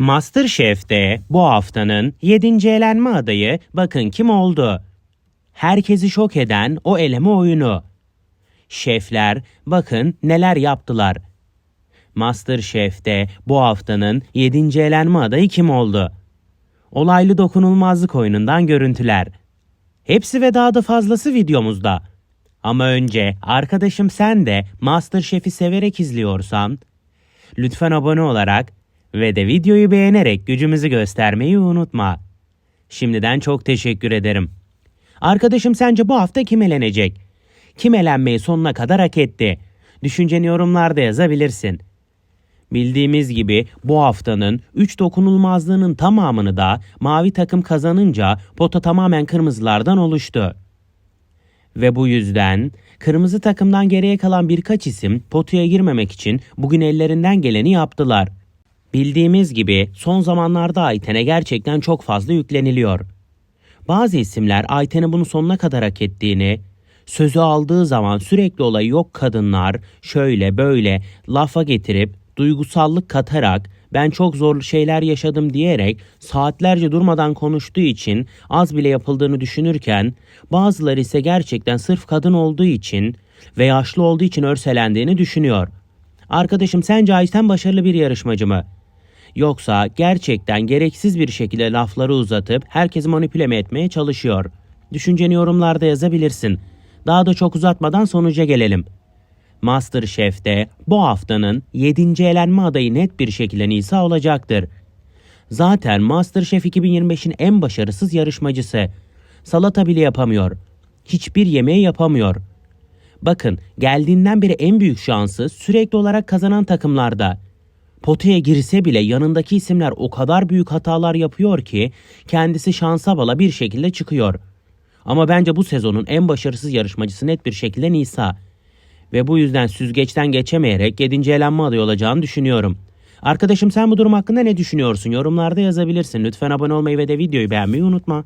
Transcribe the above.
Masterchef'te bu haftanın 7. elenme adayı bakın kim oldu? Herkesi şok eden o eleme oyunu. Şefler bakın neler yaptılar. Masterchef'te bu haftanın 7. elenme adayı kim oldu? Olaylı dokunulmazlık oyunundan görüntüler. Hepsi ve daha da fazlası videomuzda. Ama önce arkadaşım sen de Masterchef'i severek izliyorsan lütfen abone olarak ve de videoyu beğenerek gücümüzü göstermeyi unutma. Şimdiden çok teşekkür ederim. Arkadaşım sence bu hafta kim elenecek? Kim elenmeyi sonuna kadar hak etti? Düşünceni yorumlarda yazabilirsin. Bildiğimiz gibi bu haftanın 3 dokunulmazlığının tamamını da mavi takım kazanınca pota tamamen kırmızılardan oluştu. Ve bu yüzden kırmızı takımdan geriye kalan birkaç isim potaya girmemek için bugün ellerinden geleni yaptılar. Bildiğimiz gibi son zamanlarda Ayten'e gerçekten çok fazla yükleniliyor. Bazı isimler Ayten'e bunu sonuna kadar hak ettiğini, sözü aldığı zaman sürekli olayı yok kadınlar şöyle böyle lafa getirip duygusallık katarak ben çok zorlu şeyler yaşadım diyerek saatlerce durmadan konuştuğu için az bile yapıldığını düşünürken bazıları ise gerçekten sırf kadın olduğu için ve yaşlı olduğu için örselendiğini düşünüyor. Arkadaşım sence Ayten başarılı bir yarışmacı mı? Yoksa gerçekten gereksiz bir şekilde lafları uzatıp herkesi manipüle etmeye çalışıyor? Düşünceni yorumlarda yazabilirsin. Daha da çok uzatmadan sonuca gelelim. Masterchef'te bu haftanın 7. elenme adayı net bir şekilde Nisa olacaktır. Zaten Masterchef 2025'in en başarısız yarışmacısı. Salata bile yapamıyor. Hiçbir yemeği yapamıyor. Bakın geldiğinden beri en büyük şansı sürekli olarak kazanan takımlarda. Potaya girse bile yanındaki isimler o kadar büyük hatalar yapıyor ki kendisi şansa bala bir şekilde çıkıyor. Ama bence bu sezonun en başarısız yarışmacısı net bir şekilde Nisa. Ve bu yüzden süzgeçten geçemeyerek 7. elenme adayı olacağını düşünüyorum. Arkadaşım sen bu durum hakkında ne düşünüyorsun? Yorumlarda yazabilirsin. Lütfen abone olmayı ve de videoyu beğenmeyi unutma.